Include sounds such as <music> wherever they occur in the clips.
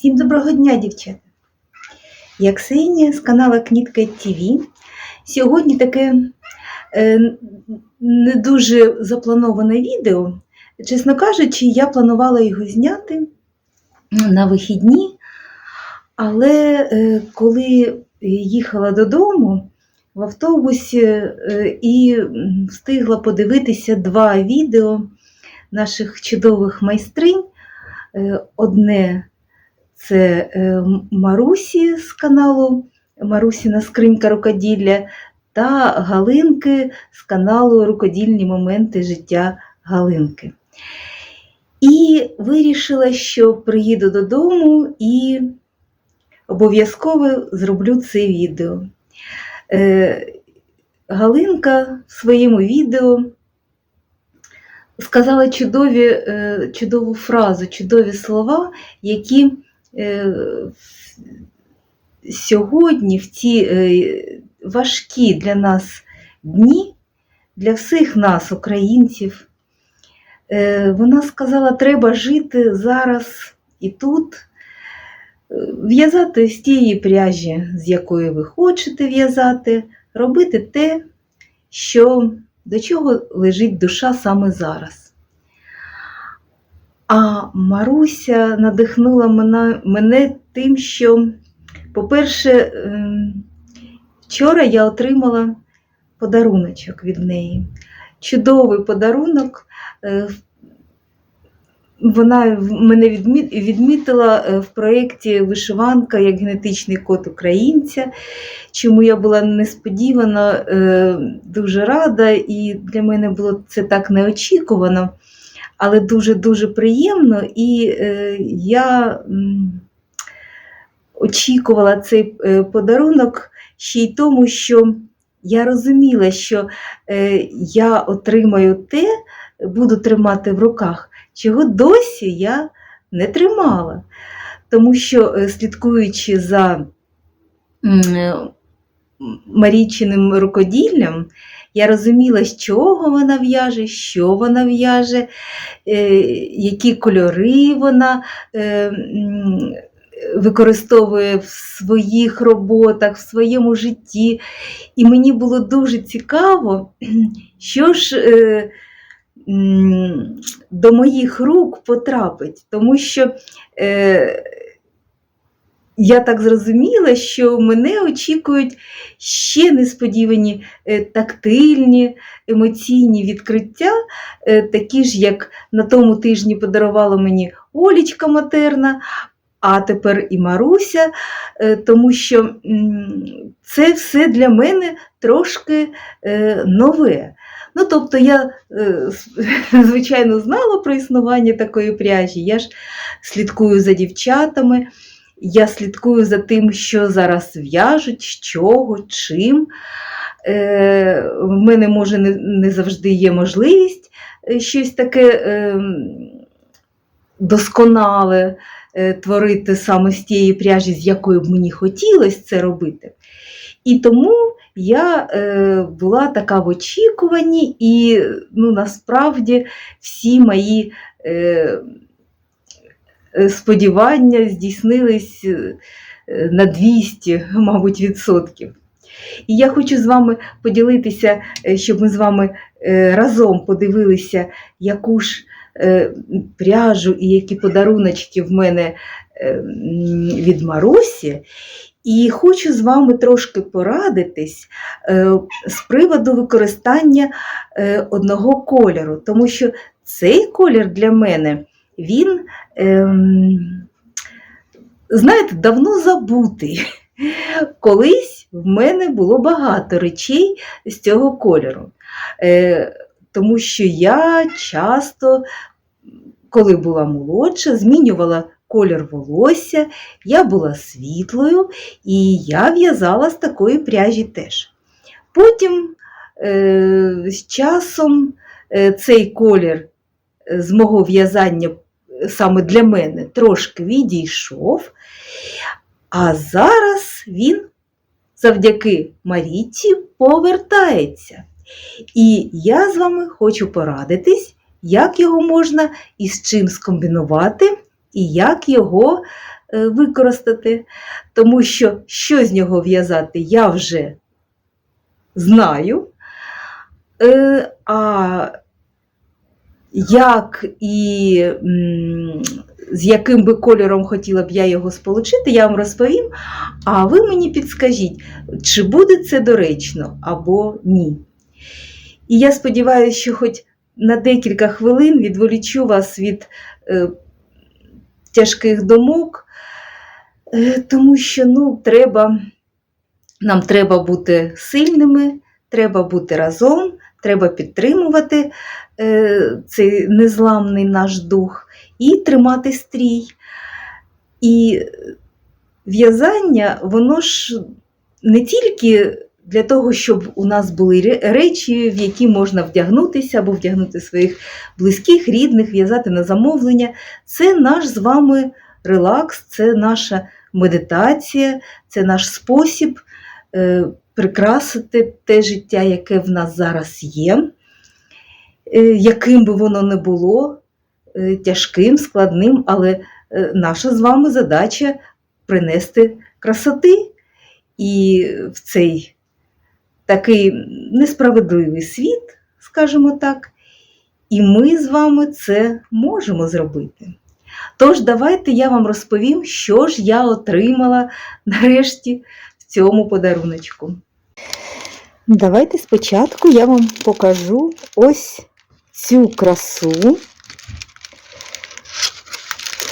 Всім доброго дня, дівчата! Я Ксенія з каналу Кнітка ТВ. Сьогодні таке е, не дуже заплановане відео. Чесно кажучи, я планувала його зняти на вихідні, але е, коли їхала додому в автобусі е, і встигла подивитися два відео наших чудових майстринь. Е, Одне це е, Марусі з каналу Марусіна скринька рукоділля та Галинки з каналу Рукодільні моменти життя Галинки. І вирішила, що приїду додому і обов'язково зроблю це відео. Е, Галинка в своєму відео сказала чудові, е, чудову фразу, чудові слова, які сьогодні, в ці е, важкі для нас дні, для всіх нас, українців, е, вона сказала, треба жити зараз і тут, е, в'язати з тієї пряжі, з якої ви хочете в'язати, робити те, що, до чого лежить душа саме зараз. А Маруся надихнула мене, тим, що, по-перше, ем, вчора я отримала подаруночок від неї. Чудовий подарунок. Е, Вона мене відмітила е, в проєкті Вишиванка як генетичний код українця, чому я була несподівано е, дуже рада, і для мене було це так неочікувано, але дуже-дуже приємно. І е, я очікувала цей е, подарунок ще й тому, що я розуміла, що е, я отримаю те, буду тримати в руках, чого досі я не тримала. Тому що, слідкуючи за м, Марійчиним рукоділлям, я розуміла, з чого вона в'яже, що вона в'яже, е, які кольори вона е, використовує в своїх роботах, в своєму житті. І мені було дуже цікаво, <clears throat> що ж е, до моїх рук потрапить, тому що е, я так зрозуміла, що мене очікують ще несподівані е, тактильні, емоційні відкриття, е, такі ж, як на тому тижні подарувала мені Олічка матерна, а тепер і Маруся, е, тому що це все для мене трошки нове. Ну, тобто я, <laughs> звичайно, знала про існування такої пряжі, я ж слідкую за дівчатами, я слідкую за тим, що зараз в'яжуть, з чого, чим. Е, в мене, може, не, не завжди є можливість е, щось таке е, досконале е, творити саме з тієї пряжі, з якою б мені хотілося це робити. І тому я е, була така в очікуванні, і ну, насправді всі мої е, сподівання здійснились е, на 200, мабуть, відсотків. І я хочу з вами поділитися, е, щоб ми з вами е, разом подивилися, яку ж е, пряжу і які подаруночки в мене е, від Марусі. І хочу з вами трошки порадитись е, з приводу використання е, одного кольору, тому що цей колір для мене, він, ем, знаєте, давно забутий. Колись в мене було багато речей з цього кольору. Е, тому що я часто, коли була молодша, змінювала колір волосся, я була світлою, і я в'язала з такої пряжі теж. Потім е, з часом е, цей колір е, з мого в'язання саме для мене трошки відійшов, а зараз він завдяки Марійці повертається. І я з вами хочу порадитись, як його можна і з чим скомбінувати, і як його е, використати, тому що що з нього в'язати, я вже знаю. Е, А як і з яким би кольором хотіла б я його сполучити, я вам розповім. А ви мені підскажіть, чи буде це доречно або ні. І я сподіваюся, що хоч на декілька хвилин відволічу вас від е, тяжких думок, е, тому що ну, треба, нам треба бути сильними, треба бути разом, треба підтримувати е, цей незламний наш дух і тримати стрій. І в'язання, воно ж не тільки для того, щоб у нас були речі, в які можна вдягнутися або вдягнути своїх близьких, рідних, в'язати на замовлення. Це наш з вами релакс, це наша медитація, це наш спосіб е, прикрасити те життя, яке в нас зараз є, е, яким би воно не було, е, тяжким, складним, але е, наша з вами задача принести красоти. І в цей такий несправедливий світ, скажімо так, і ми з вами це можемо зробити. Тож, давайте я вам розповім, що ж я отримала нарешті в цьому подаруночку. Давайте спочатку я вам покажу ось цю красу.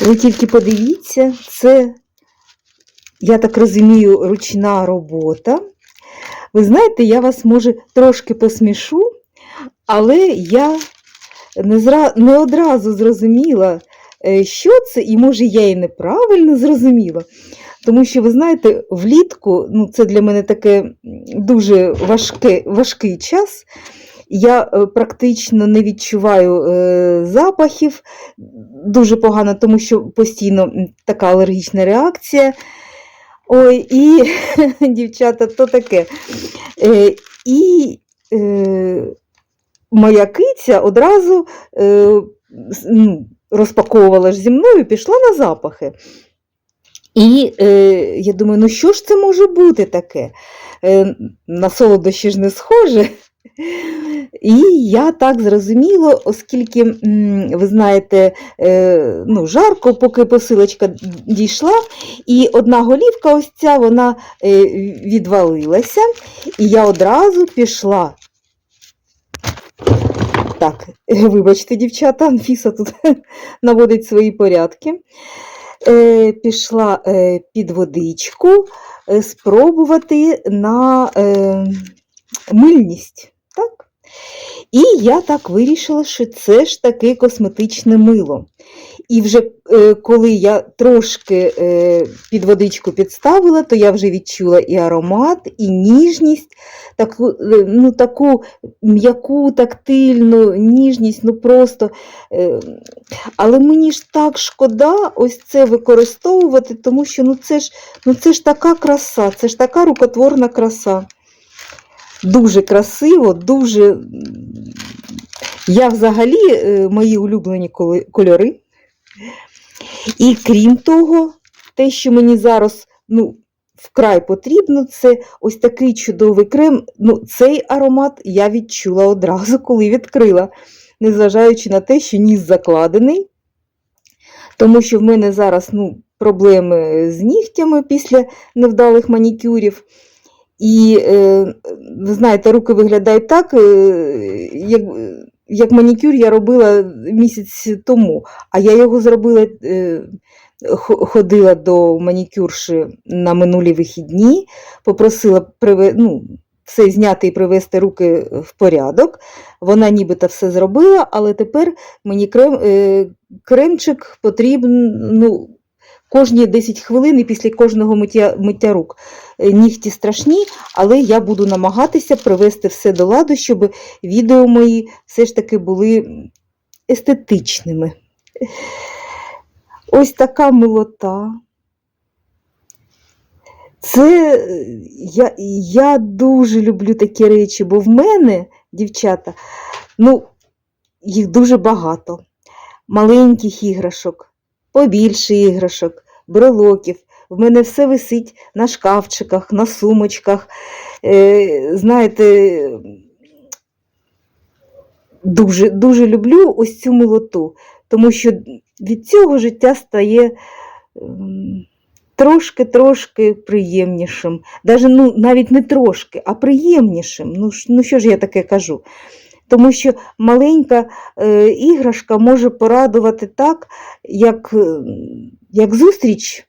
Ви тільки подивіться, це, я так розумію, ручна робота. Ви знаєте, я вас може трошки посмішу, але я не, зра... не одразу зрозуміла, е, що це, і може я і неправильно зрозуміла. Тому що, ви знаєте, влітку ну, це для мене таке дуже важке, важкий час. Я е, практично не відчуваю е, запахів дуже погано, тому що постійно така алергічна реакція. Ой, і <laughs> дівчата, то таке. Е, і е, моя киця одразу е, розпаковувала ж зі мною, пішла на запахи. І е, я думаю, ну що ж це може бути таке? Е, на солодощі ж не схоже. І я так зрозуміло, оскільки, ви знаєте, е, ну, жарко, поки посилочка дійшла, і одна голівка ось ця, вона е, відвалилася, і я одразу пішла. Так, вибачте, дівчата, Анфіса тут <laughs> наводить свої порядки. Е, пішла е, під водичку е, спробувати на мильність. Так? І я так вирішила, що це ж таки косметичне мило. І вже е, коли я трошки е, під водичку підставила, то я вже відчула і аромат, і ніжність, таку, е, ну, таку м'яку, тактильну ніжність, ну просто. Але мені ж так шкода ось це використовувати, тому що ну, це, ж, ну, це ж така краса, це ж така рукотворна краса. Дуже красиво, дуже. Я взагалі мої улюблені кольори. І крім того, те, що мені зараз ну, вкрай потрібно, це ось такий чудовий крем. Ну, цей аромат я відчула одразу, коли відкрила, незважаючи на те, що ніс закладений, тому що в мене зараз ну, проблеми з нігтями після невдалих манікюрів. І, е, ви знаєте, руки виглядають так, е, як, як манікюр я робила місяць тому, а я його зробила, е, ходила до манікюрші на минулі вихідні, попросила ну, все зняти і привести руки в порядок. Вона нібито все зробила, але тепер мені крем, е, кремчик потрібен ну, кожні 10 хвилин і після кожного миття, миття рук. Е, Нігті страшні, але я буду намагатися привести все до ладу, щоб відео мої все ж таки були естетичними. Ось така милота. Це е, я, я дуже люблю такі речі, бо в мене, дівчата, ну, їх дуже багато. Маленьких іграшок, побільше іграшок, брелоків. В мене все висить на шкафчиках, на сумочках. Е, знаєте, дуже, дуже люблю ось цю милоту, тому що від цього життя стає трошки-трошки приємнішим. Даже, ну, навіть не трошки, а приємнішим. Ну, ну що ж я таке кажу? Тому що маленька е, іграшка може порадувати так, як, е, як зустріч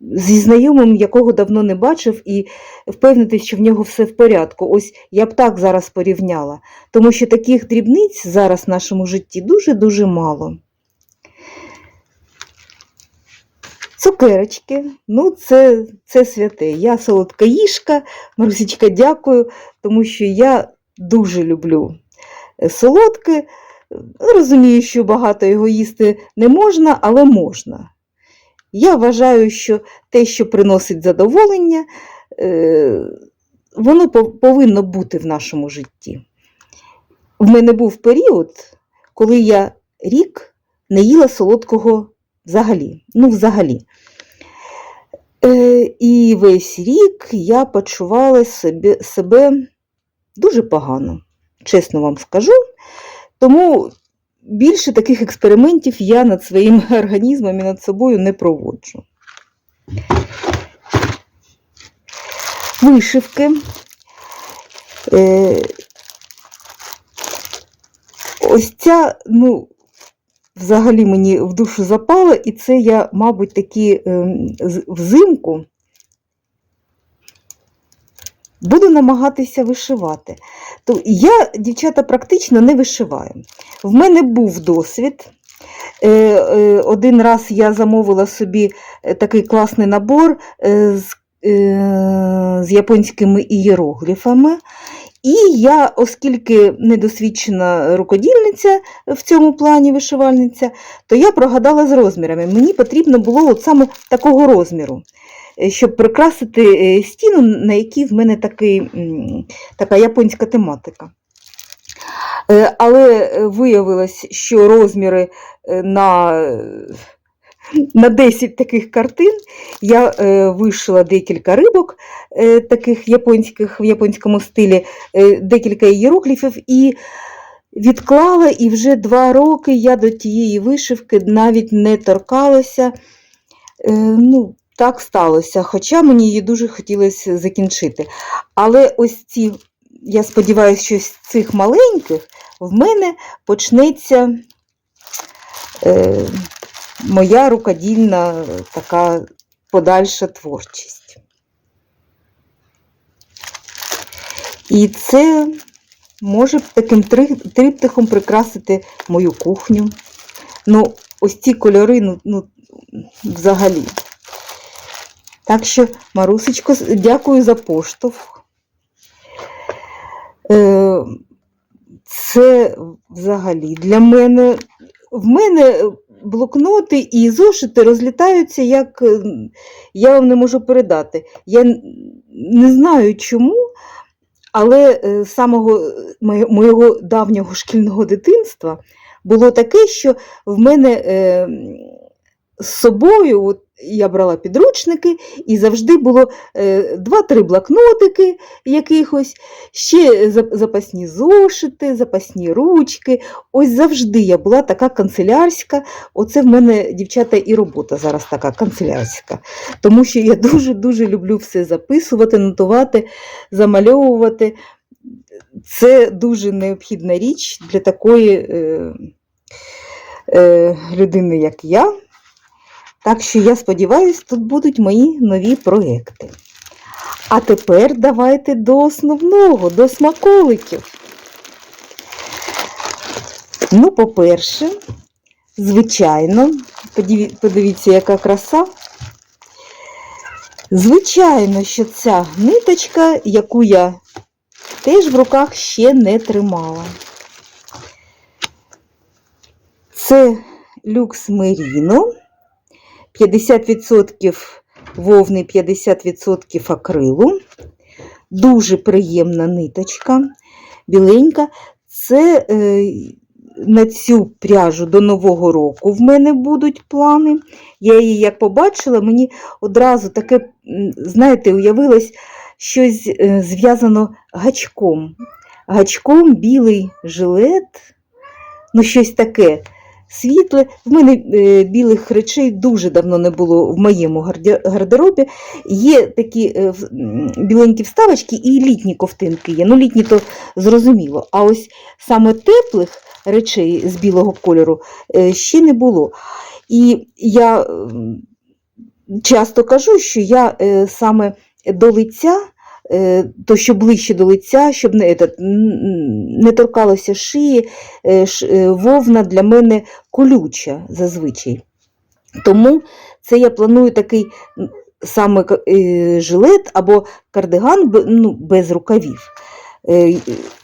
зі знайомим, якого давно не бачив, і впевнитись, що в нього все в порядку. Ось я б так зараз порівняла. Тому що таких дрібниць зараз в нашому житті дуже-дуже мало. Цукерочки, ну це, це святе. Я солодка їжка, Марусічка, дякую, тому що я дуже люблю е, солодке. Розумію, що багато його їсти не можна, але можна. Я вважаю, що те, що приносить задоволення, е, воно повинно бути в нашому житті. В мене був період, коли я рік не їла солодкого взагалі. Ну, взагалі. Е, і весь рік я почувала себе, себе дуже погано, чесно вам скажу. Тому більше таких експериментів я над своїм <laughs> організмом і над собою не проводжу. Вишивки. Е, ось ця, ну, взагалі мені в душу запала, і це я, мабуть, таки ем, взимку буду намагатися вишивати. То я, дівчата, практично не вишиваю. В мене був досвід. Е, е, Один раз я замовила собі е, такий класний набор з, з японськими ієрогліфами. І я, оскільки недосвідчена рукодільниця в цьому плані вишивальниця, то я прогадала з розмірами. Мені потрібно було от саме такого розміру, щоб прикрасити е, стіну, на якій в мене такий, така японська тематика. Е, Але е, виявилось, що розміри е, на, е, на 10 таких картин я е, вишила декілька рибок е, таких японських в японському стилі, е, декілька ієрогліфів і відклала, і вже два роки я до тієї вишивки навіть не торкалася. Е, ну, так сталося, хоча мені її дуже хотілося закінчити. Але ось ці, я сподіваюся, що з цих маленьких в мене почнеться е, моя рукодільна така подальша творчість. І це може таким триптихом прикрасити мою кухню. Ну, ось ці кольори, ну, ну взагалі. Так що, Марусечко, дякую за поштовх. Е, Це взагалі для мене. В мене блокноти і зошити розлітаються, як е, я вам не можу передати. Я не знаю чому, але е, з самого моєго давнього шкільного дитинства було таке, що в мене з собою от, я брала підручники, і завжди було е, два-три блокнотики якихось, ще запасні зошити, запасні ручки. Ось завжди я була така канцелярська. Оце в мене, дівчата, і робота зараз така канцелярська. Тому що я дуже-дуже люблю все записувати, нотувати, замальовувати. Це дуже необхідна річ для такої е, е, людини, як я. Так що я сподіваюся, тут будуть мої нові проекти. А тепер давайте до основного, до смаколиків. Ну, по-перше, звичайно, подивіться, яка краса. Звичайно, що ця ниточка, яку я теж в руках ще не тримала. Це люкс Меріно. 50% вовни, 50% акрилу. Дуже приємна ниточка, біленька. Це е, на цю пряжу до Нового року в мене будуть плани. Я її як побачила, мені одразу таке, знаєте, уявилось щось е, зв'язано гачком. Гачком білий жилет, ну щось таке світле. В мене е, білих речей дуже давно не було в моєму гардеробі. Є такі е, біленькі вставочки і літні ковтинки є. Ну, літні то зрозуміло. А ось саме теплих речей з білого кольору е, ще не було. І я часто кажу, що я саме до лиця, то що ближче до лиця, щоб не, не торкалося шиї, е, е, вовна для мене колюча зазвичай. Тому це я планую такий саме е, жилет або кардиган ну, без рукавів. Е,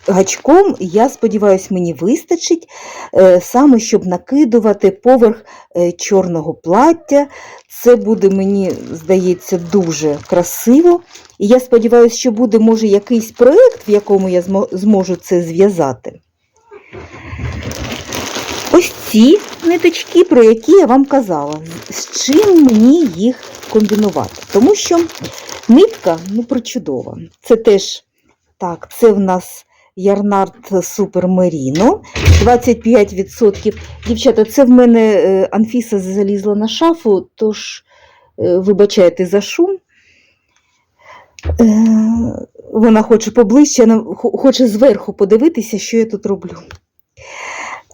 Гачком, я сподіваюся, мені вистачить е, саме, щоб накидувати поверх е, чорного плаття. Це буде, мені здається, дуже красиво. І я сподіваюся, що буде, може, якийсь проєкт, в якому я зможу це зв'язати. Ось ці ниточки, про які я вам казала, з- з чим мені їх комбінувати. Тому що нитка ну, причудова. Це теж так, це в нас Ярнард Супер Меріно. 25%. Дівчата, це в мене е, Анфіса залізла на шафу, тож е, вибачайте за шум. Е, Вона хоче поближче, хоче зверху подивитися, що я тут роблю.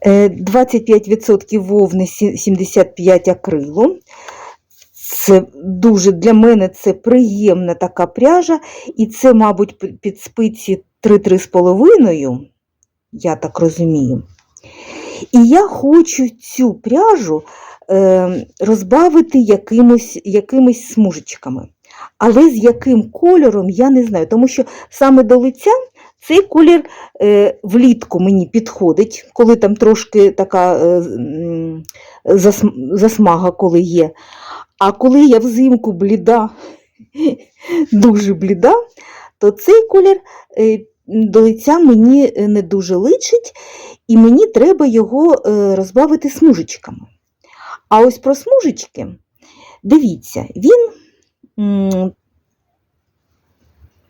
Е, 25% вовни, сі- 75 акрилу. Це дуже для мене це приємна така пряжа, і це, мабуть, під спиці 3-3,5, я так розумію. І я хочу цю пряжу е, розбавити якимось, якимись смужечками. Але з яким кольором, я не знаю, тому що саме до лиця цей колір е, влітку мені підходить, коли там трошки така е, засмага, коли є. А коли я взимку бліда, дуже бліда, то цей колір е, до лиця мені е, не дуже личить, і мені треба його е, розбавити смужечками. А ось про смужечки, дивіться, він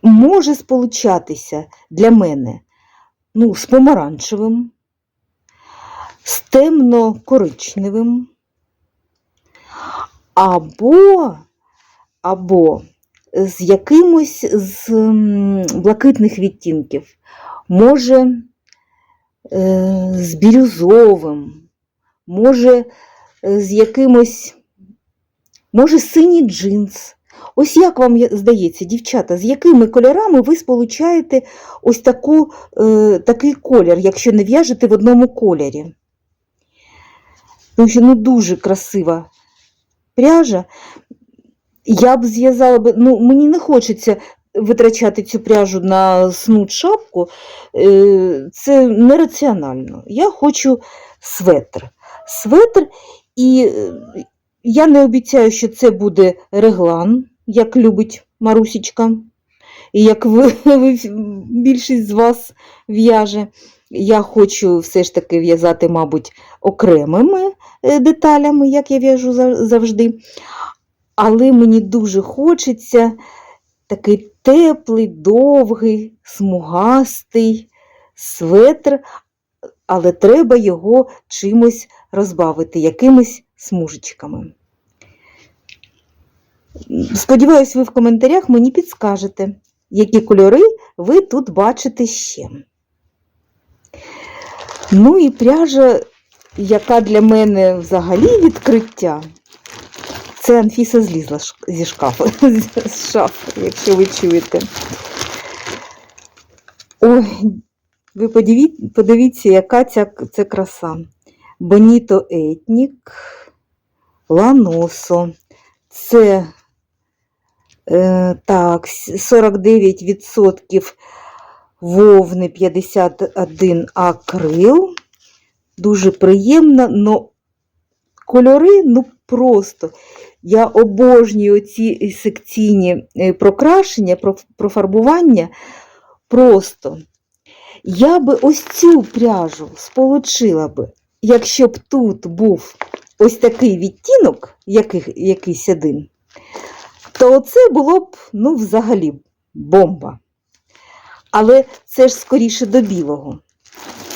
може сполучатися для мене ну, з помаранчевим, з темно-коричневим, або, або з якимось з блакитних відтінків, може е, з бірюзовим, може е, з якимось, може синій джинс. Ось як вам здається, дівчата, з якими кольорами ви сполучаєте ось таку, е, такий колір, якщо не в'яжете в одному кольорі? Тому що ну, дуже красива пряжа. Я б зв'язала б, ну, мені не хочеться витрачати цю пряжу на снуд шапку. Е, Це нераціонально. Я хочу светр. Светр, і е, я не обіцяю, що це буде реглан, як любить Марусічка, і як ви, <laughs> ви більшість з вас в'яже. Я хочу все ж таки в'язати, мабуть, окремими е, деталями, як я в'яжу завжди. Але мені дуже хочеться такий теплий, довгий, смугастий светр, але треба його чимось розбавити, якимись смужечками. Сподіваюсь, ви в коментарях мені підскажете, які кольори ви тут бачите ще. Ну і пряжа, яка для мене взагалі відкриття, це Анфіса злізла зі шкафу, <laughs> з шафи, якщо ви чуєте. Ой, ви подивіться, яка ця, це краса. Боніто Етнік, Ланосо. Це так, 49% вовни, 51 акрил. Дуже приємно, но кольори, ну просто. Я обожнюю ці секційні е, прокрашення, профарбування. Просто. Я би ось цю пряжу сполучила би, якщо б тут був ось такий відтінок, який, якийсь один, то це було б, ну, взагалі, бомба. Але це ж скоріше до білого.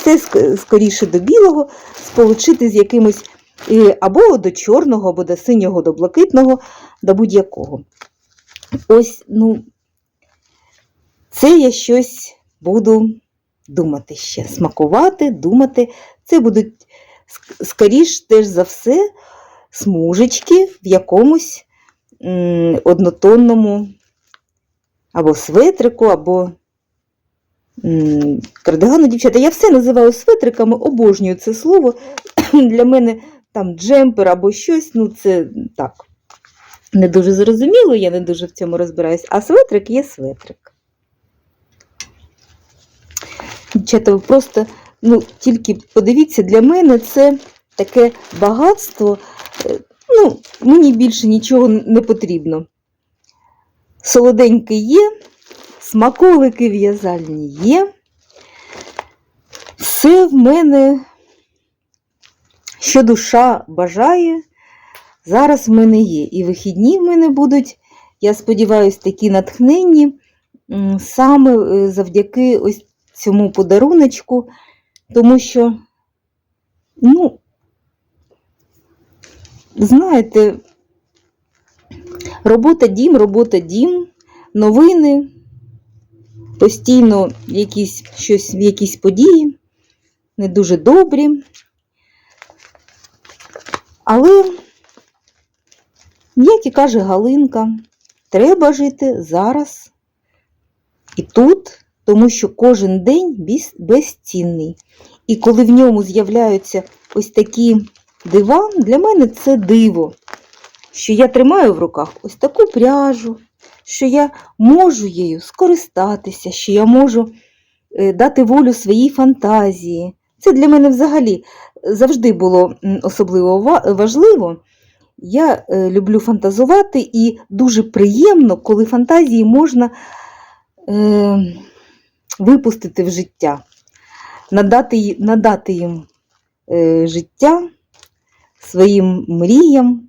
Це скоріше до білого сполучити з якимось е, або до чорного, або до синього, до блакитного, до будь-якого. Ось, ну, це я щось буду думати ще, смакувати, думати. Це будуть, скоріш теж за все, смужечки в якомусь однотонному або светрику, або кардигану, дівчата. Я все називаю светриками, обожнюю це слово. <clears throat> Для мене там джемпер або щось, ну це так. Не дуже зрозуміло, я не дуже в цьому розбираюсь, а светрик є светрик. Дівчата, ви просто, ну, тільки подивіться, для мене це таке багатство. Ну, мені більше нічого не потрібно. Солоденьке є, смаколики в'язальні є. Все в мене, що душа бажає, зараз в мене є. І вихідні в мене будуть, я сподіваюся, такі натхненні саме е, завдяки ось цьому подаруночку, тому що, ну, знаєте, робота дім, робота дім, новини, постійно якісь, щось, якісь події, не дуже добрі. Але, як і каже Галинка, треба жити зараз і тут, тому що кожен день безцінний. І коли в ньому з'являються ось такі дива, для мене це диво, що я тримаю в руках ось таку пряжу, що я можу її скористатися, що я можу е, дати волю своїй фантазії. Це для мене взагалі завжди було особливо важливо. Я е, люблю фантазувати, і дуже приємно, коли фантазії можна е, випустити в життя, надати, надати їм е, життя своїм мріям,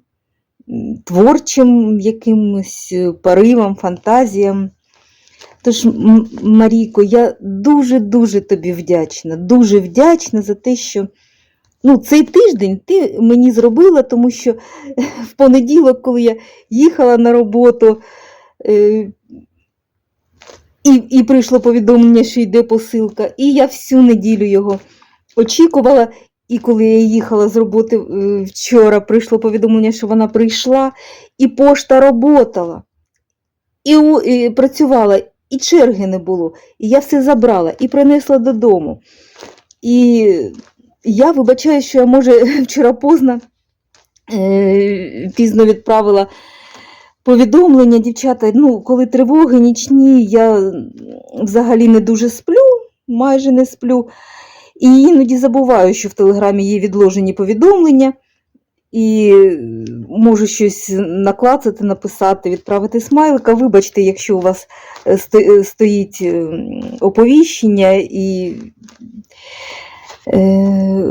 творчим якимось е, поривам, фантазіям. Тож, Марійко, я дуже-дуже тобі вдячна, дуже вдячна за те, що ну, цей тиждень ти мені зробила, тому що <laughs> в понеділок, коли я їхала на роботу, е, і, і прийшло повідомлення, що йде посилка, і я всю неділю його очікувала. І коли я їхала з роботи е, вчора, прийшло повідомлення, що вона прийшла, і пошта роботала, і, і працювала, і черги не було. І я все забрала і принесла додому. І я вибачаю, що я, може, <laughs> вчора поздно, е, пізно відправила повідомлення, дівчата. Ну, коли тривоги нічні, я взагалі не дуже сплю, майже не сплю. І іноді забуваю, що в Телеграмі є відложені повідомлення, і можу щось наклацати, написати, відправити смайлика. Вибачте, якщо у вас е, е, стоїть е, оповіщення, і е,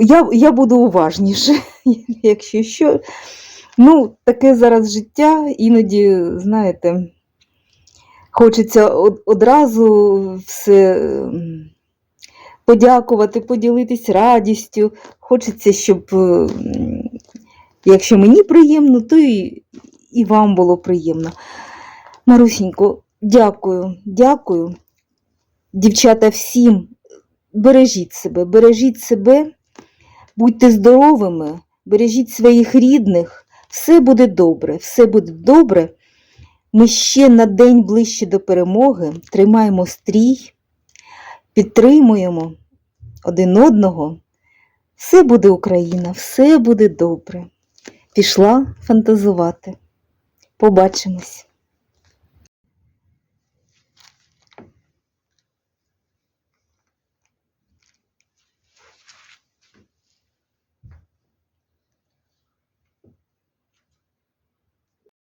я, я буду уважніше, <laughs> якщо що. Ну, таке зараз життя, іноді, знаєте, хочеться одразу все подякувати, поділитись радістю. Хочеться, щоб, е, якщо мені приємно, то і, і вам було приємно. Марусінько, дякую, дякую. Дівчата, всім бережіть себе, бережіть себе, будьте здоровими, бережіть своїх рідних. Все буде добре, все буде добре. Ми ще на день ближче до перемоги тримаємо стрій, підтримуємо один одного. Все буде Україна, все буде добре. Пішла фантазувати. Побачимось.